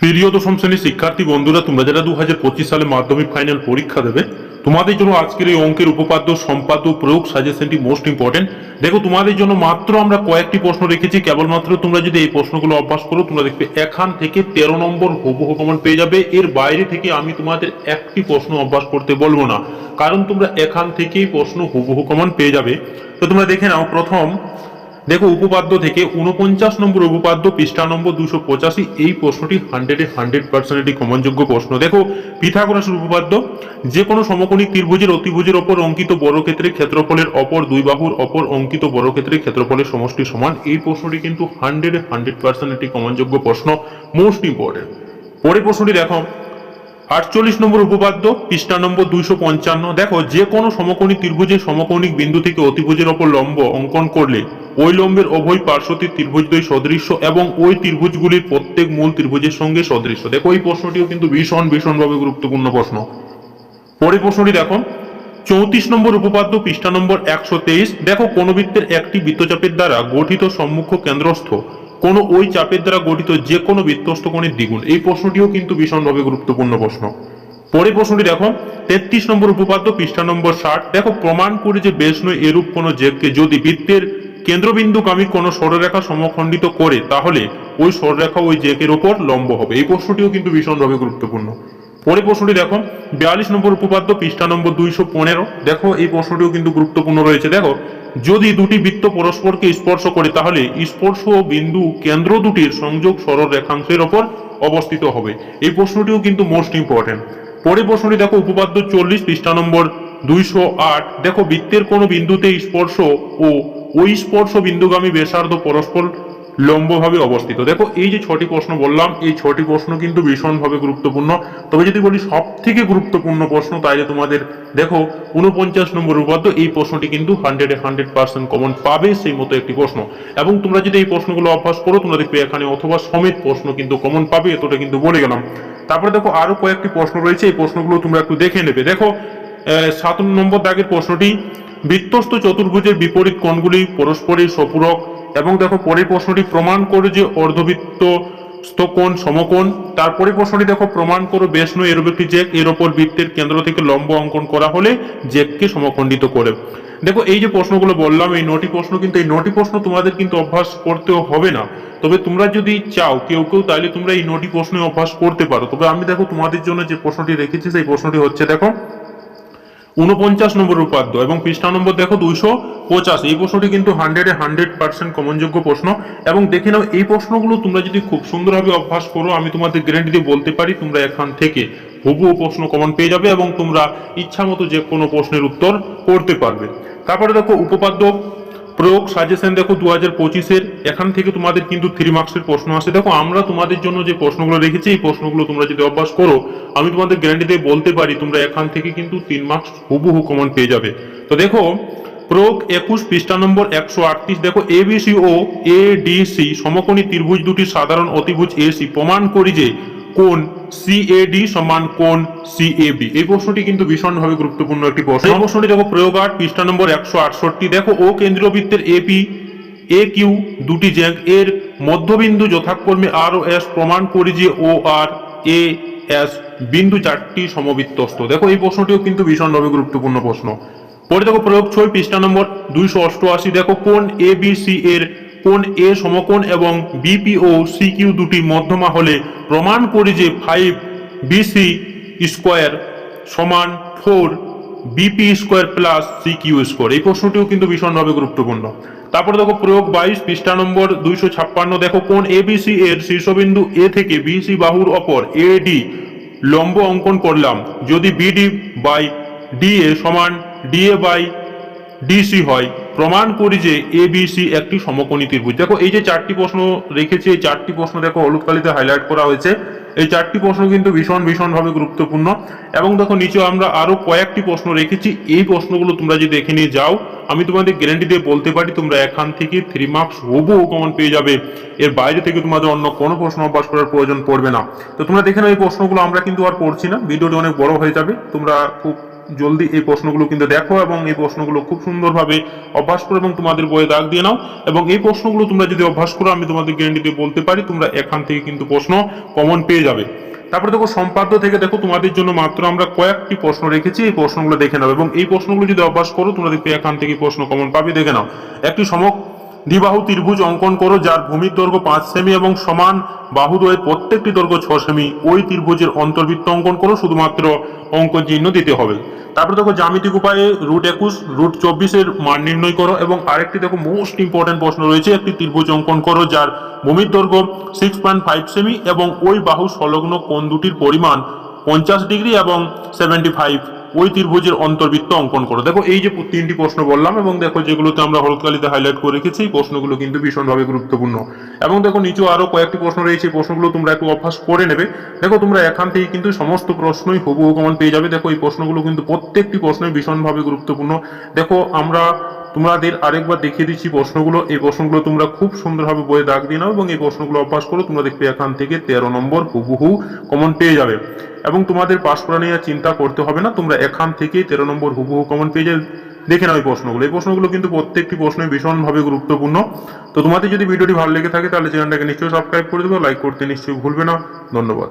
প্রিয় দশম শ্রেণির শিক্ষার্থী বন্ধুরা, তোমরা যারা দু হাজার পঁচিশ সালে মাধ্যমিক ফাইনাল পরীক্ষা দেবে, তোমাদের জন্য আজকের এই অঙ্কের উপপাদ্য সম্পাদ্য প্রয়োগ সাজেশনটি মোস্ট ইম্পর্টেন্ট দেখো, তোমাদের জন্য মাত্র আমরা কয়েকটি প্রশ্ন রেখেছি, কেবলমাত্র তোমরা যদি এই প্রশ্নগুলো অভ্যাস করো, তোমরা দেখবে এখান থেকে তেরো নম্বর হুবহু কমন পেয়ে যাবে। এর বাইরে থেকে আমি তোমাদের একটি প্রশ্ন অভ্যাস করতে বলব না, কারণ তোমরা এখান থেকেই প্রশ্ন হুবহু কমন পেয়ে যাবে। তো তোমরা দেখে নাও, প্রথম দেখো, উপপাদ্য থেকে উনপঞ্চাশ নম্বর উপপাদ্য, পৃষ্ঠা নম্বর দুশো পঁচাশি, এই প্রশ্নটি হান্ড্রেডে হান্ড্রেড পার্সেন্ট একটি কমনযোগ্য প্রশ্ন। দেখো, পিথাগোরাসের উপপাদ্য, যে কোনো সমকোণী ত্রিভুজের অতিভুজের ওপর অঙ্কিত বর্গক্ষেত্রের ক্ষেত্রফলের অপর দুই বাহুর অপর অঙ্কিত বর্গক্ষেত্রের ক্ষেত্রফলের সমষ্টি সমান, এই প্রশ্নটি কিন্তু হান্ড্রেডে হান্ড্রেড পার্সেন্ট একটি কমনযোগ্য প্রশ্ন মোস্ট ইম্পর্টেন্ট পরের প্রশ্নটি দেখো আটচল্লিশ নম্বর উপপাদ্য, পৃষ্ঠা নম্বর দুইশো পঞ্চান্ন। দেখো, যে কোনো সমকোণী ত্রিভুজের সমকোণিক বিন্দু থেকে অতিভুজের ওপর লম্ব অঙ্কন করলে ওই লম্বের উভয় পার্শ্বটি ত্রিভুজদ্বয় সদৃশ্য এবং ওই ত্রিভুজগুলির প্রত্যেক মূল ত্রিভুজের সঙ্গে সদৃশ্য। দেখো, এই প্রশ্নটিও কিন্তু ভীষণ, ভীষণভাবে গুরুত্বপূর্ণ প্রশ্ন। পরের প্রশ্নটি দেখো। চৌত্রিশ নম্বর উপপাদ্য, পৃষ্ঠা নম্বর একশো তেইশ। দেখো কোন বৃত্তের একটি বৃত্তচাপের দ্বারা গঠিত সম্মুখ কেন্দ্রস্থ কোন ওই চাপের দ্বারা গঠিত যে কোনো বৃত্তস্থ কোণের দ্বিগুণ। এই প্রশ্নটিও কিন্তু ভীষণভাবে গুরুত্বপূর্ণ প্রশ্ন। পরের প্রশ্নটি দেখো, তেত্রিশ নম্বর উপপাদ্য, পৃষ্ঠা নম্বর ষাট। দেখো, প্রমাণ করে যে বেশ নয় এরূপ কোনো জেগকে যদি বৃত্তের কেন্দ্রবিন্দু কেন্দ্রবিন্দুগামী কোনো সরলরেখা সমখণ্ডিত করে, তাহলে ওই সরলরেখা ওই জেকের ওপর লম্ব হবে। এই প্রশ্নটিও কিন্তু ভীষণভাবে গুরুত্বপূর্ণ। পরে প্রশ্নটি দেখো, বিয়াল্লিশ নম্বর উপপাদ্য, পৃষ্ঠা নম্বর দুইশো পনেরো। দেখো, এই প্রশ্নটিও কিন্তু গুরুত্বপূর্ণ রয়েছে। দেখো যদি দুটি বৃত্ত পরস্পরকে স্পর্শ করে, তাহলে স্পর্শ বিন্দু কেন্দ্র দুটির সংযোগ সরল রেখাংশের ওপর অবস্থিত হবে। এই প্রশ্নটিও কিন্তু মোস্ট ইম্পর্টেন্ট পরে প্রশ্নটি দেখো, উপপাদ্য চল্লিশ, পৃষ্ঠা নম্বর দুইশো আট। দেখো, বৃত্তের কোনো বিন্দুতে স্পর্শ ও ওই স্পর্শ বিন্দুগামী ব্যাসার্ধ পরস্পর লম্বভাবে অবস্থিত। দেখো, এই যে ছটি প্রশ্ন বললাম, এই ছটি প্রশ্ন কিন্তু ভীষণভাবে গুরুত্বপূর্ণ। তবে যদি বলি সব থেকে গুরুত্বপূর্ণ প্রশ্ন তাইলে তোমাদের দেখো উনপঞ্চাশ নম্বর উপাদ্য এই প্রশ্নটি কিন্তু হান্ড্রেডে হান্ড্রেড পার্সেন্ট কমন পাবে সেই মতো একটি প্রশ্ন। এবং তোমরা যদি এই প্রশ্নগুলো অভ্যাস করো, তোমরা দেখবে এখানে অথবা সমেত প্রশ্ন কিন্তু কমন পাবে, এতটা কিন্তু বলে গেলাম। তারপরে দেখো, আরও কয়েকটি প্রশ্ন রয়েছে, এই প্রশ্নগুলো তোমরা একটু দেখে নেবে। দেখো সাত নম্বর দাগের প্রশ্নটি বৃত্তস্থ চতুর্ভুজের বিপরীত কোণগুলি পরস্পরের সপূরক এবং দেখো পরের প্রশ্নটি প্রমাণ করো যে অর্ধবৃত্ত স্তকোণ সমকোণ। তারপরে প্রশ্নটি দেখো প্রমাণ করো বেশ এরূপ একটি জেক এর ওপর বৃত্তের কেন্দ্র থেকে লম্ব অঙ্কন করা হলে জেককে সমখণ্ডিত করে। দেখো এই যে প্রশ্নগুলো বললাম, এই নটি প্রশ্ন কিন্তু, এই নটি প্রশ্ন তোমাদের কিন্তু অভ্যাস করতেও হবে না। তবে তোমরা যদি চাও, কেউ কেউ তাহলে তোমরা এই নটি প্রশ্নে অভ্যাস করতে পারো। তবে আমি দেখো তোমাদের জন্য যে প্রশ্নটি রেখেছি, সেই প্রশ্নটি হচ্ছে দেখো উনপঞ্চাশ নম্বর উপাদ্য এবং পৃষ্ঠা নম্বর দেখো দুইশো পঁচাশ। এই প্রশ্নটি কিন্তু হান্ড্রেডে হান্ড্রেড পার্সেন্ট কমনযোগ্য প্রশ্ন। এবং দেখে নাও, এই প্রশ্নগুলো তোমরা যদি খুব সুন্দরভাবে অভ্যাস করো, আমি তোমাদের গ্যারেন্টি দিয়ে বলতে পারি, তোমরা এখান থেকে হুবহু প্রশ্ন কমন পেয়ে যাবে এবং তোমরা ইচ্ছা মতো যে কোনো প্রশ্নের উত্তর করতে পারবে। তারপরে দেখো উপপাদ্য প্রয়োগ সাজেশন দেখো দু হাজার পঁচিশের, এখান থেকে তোমাদের কিন্তু থ্রি মার্কসের প্রশ্ন আসে। দেখো, আমরা তোমাদের জন্য যে প্রশ্নগুলো রেখেছি, এই প্রশ্নগুলো তোমরা যদি অভ্যাস করো, আমি তোমাদের গ্যারান্টি দিয়ে বলতে পারি, তোমরা এখান থেকে কিন্তু তিন মার্কস হুবহু কমন পেয়ে যাবে। তো দেখো, প্রয়োগ একুশ, পৃষ্ঠা নম্বর একশো আটত্রিশ, দেখো এবিসি ও এ ডিসি সমকোণী ত্রিভুজ দুটি সাধারণ অতিভুজ এসি প্রমাণ করি যে কোন সিএডি সমান কোন সিএবি এই প্রশ্নটি কিন্তু ভীষণভাবে গুরুত্বপূর্ণ একটি প্রশ্ন। এই প্রশ্নটি দেখো প্রয়োগ আট, পৃষ্ঠা নম্বর একশো আটষট্টি। দেখো, ও কেন্দ্রীয় বৃত্তের এপি এ কিউ দুটি জ্যাঙ্ক এর মধ্যবিন্দু যথাক্রমে আর ও এস প্রমাণ করি যে ও আর এ এস বিন্দু চারটি সমবৃত্তস্ত দেখো, এই প্রশ্নটিও কিন্তু ভীষণভাবে গুরুত্বপূর্ণ প্রশ্ন। পরে দেখো প্রয়োগ ছয়, পৃষ্ঠা নম্বর দুইশো অষ্টআশি। দেখো কোন এ বি সি এর কোন এ সমকোণ এবং বিপি ও সিকিউ দুটি মধ্যমা হলে প্রমাণ করি যে ফাইভ বিসি স্কোয়ার সমান four BP square plus CQ square এই প্রশ্নটিও কিন্তু ভীষণভাবে গুরুত্বপূর্ণ। তারপরে দেখো প্রয়োগ বাইশ, পৃষ্ঠা নম্বর দুইশো ছাপ্পান্ন। দেখো কোন এবিসি এর শীর্ষবিন্দু এ থেকে বিসি বাহুর অপর এডি লম্ব অঙ্কন করলাম। যদি বিডি বাই ডিএ সমান ডিএ বাই ডিসি হয় প্রমাণ করি যে এ বি সি একটি সমকোণী ত্রিভুজ দেখো, এই যে চারটি প্রশ্ন রেখেছি, এই চারটি প্রশ্ন দেখো হলুদ কালিতে হাইলাইট করা হয়েছে। এই চারটি প্রশ্ন কিন্তু ভীষণ, ভীষণভাবে গুরুত্বপূর্ণ। এবং দেখো, নিচে আমরা আরও কয়েকটি প্রশ্ন রেখেছি। এই প্রশ্নগুলো তোমরা যদি দেখে নিয়ে যাও, আমি তোমাদের গ্যারান্টি দিয়ে বলতে পারি, তোমরা এখান থেকে থ্রি মার্কস হুবহু কমন পেয়ে যাবে। এর বাইরে থেকে তোমাদের অন্য কোনো প্রশ্ন অভ্যাস করার প্রয়োজন পড়বে না। তো তোমরা দেখে নাও, এই প্রশ্নগুলো আমরা কিন্তু আর পড়ছি না। ভিডিওটি অনেক বড় হয়ে যাবে। তোমরা খুব জলদি এই প্রশ্নগুলো কিন্তু দেখো এবং এই প্রশ্নগুলো খুব সুন্দরভাবে অভ্যাস করো এবং তোমাদের বইয়ে দাগ দিয়ে নাও। এবং এই প্রশ্নগুলো তোমরা যদি অভ্যাস করো, আমি তোমাদের গ্যারেন্টি দিয়ে বলতে পারি, তোমরা এখান থেকে কিন্তু প্রশ্ন কমন পেয়ে যাবে। তারপরে দেখো, সম্পাদ্য থেকে দেখো, তোমাদের জন্য মাত্র আমরা কয়েকটি প্রশ্ন রেখেছি, এই প্রশ্নগুলো দেখে নাও। এবং এই প্রশ্নগুলো যদি অভ্যাস করো, তোমরা দেখবে এখান থেকে প্রশ্ন কমন পাবে, দেখে নাও। একটি সমক দ্বিবাহু ত্রিভুজ অঙ্কন করো, যার ভূমির দৈর্ঘ্য পাঁচ সেমি এবং সমান বাহুদ্বয়ের প্রত্যেকটি দৈর্ঘ্য ছ সেমি। ওই ত্রিভুজের অন্তর্বৃত্ত অঙ্কন করো, শুধুমাত্র অঙ্ক চিহ্ন দিতে হবে। তারপরে দেখো জ্যামিতিক উপায়ে রুট একুশ রুট চব্বিশের মান নির্ণয় করো এবং আরেকটি দেখো মোস্ট ইম্পর্টেন্ট প্রশ্ন রয়েছে, একটি ত্রিভুজ অঙ্কন করো যার ভূমির দৈর্ঘ্য সিক্স পয়েন্ট ফাইভ সেমি এবং ওই বাহু সংলগ্ন কোন দুটির পরিমাণ পঞ্চাশ ডিগ্রি এবং সেভেন্টি ফাইভ ওই ত্রিভুজের অন্তর্বৃত্ত অঙ্কন করো। দেখো, এই যে তিনটি প্রশ্ন বললাম এবং দেখো যেগুলোতে আমরা হলুদ কালিতে হাইলাইট করে রেখেছি, এই প্রশ্নগুলো কিন্তু ভীষণভাবে গুরুত্বপূর্ণ। এবং দেখো, নিচেও আরও কয়েকটি প্রশ্ন রয়েছে, এই প্রশ্নগুলো তোমরা একটু অভ্যাস করে নেবে। দেখো, তোমরা এখান থেকে কিন্তু সমস্ত প্রশ্নই হবু কমন পেয়ে যাবে। দেখো, এই প্রশ্নগুলো কিন্তু প্রত্যেকটি প্রশ্নই ভীষণভাবে গুরুত্বপূর্ণ। দেখো, আমরা তোমাদের আরেকবার দেখিয়ে দিচ্ছি প্রশ্নগুলো। এই প্রশ্নগুলো তোমরা খুব সুন্দরভাবে বইয়ে দাগ দিয়ে নাও এবং এই প্রশ্নগুলো অভ্যাস করো। তোমরা দেখবে এখান থেকে তেরো নম্বর হুবহু কমন পেয়ে যাবে। এবং তোমাদের পাশ করা নিয়ে চিন্তা করতে হবে না। তোমরা এখান থেকেই তেরো নম্বর হুবহু কমন পেয়ে যাবে। দেখে নাও এই প্রশ্নগুলো। এই প্রশ্নগুলো কিন্তু প্রত্যেকটি প্রশ্নই ভীষণভাবে গুরুত্বপূর্ণ। তো তোমাদের যদি ভিডিওটি ভালো লেগে থাকে তাহলে চ্যানেলটাকে নিশ্চয়ই সাবস্ক্রাইব করে দেবে। লাইক করতে নিশ্চয়ই ভুলবে না। ধন্যবাদ।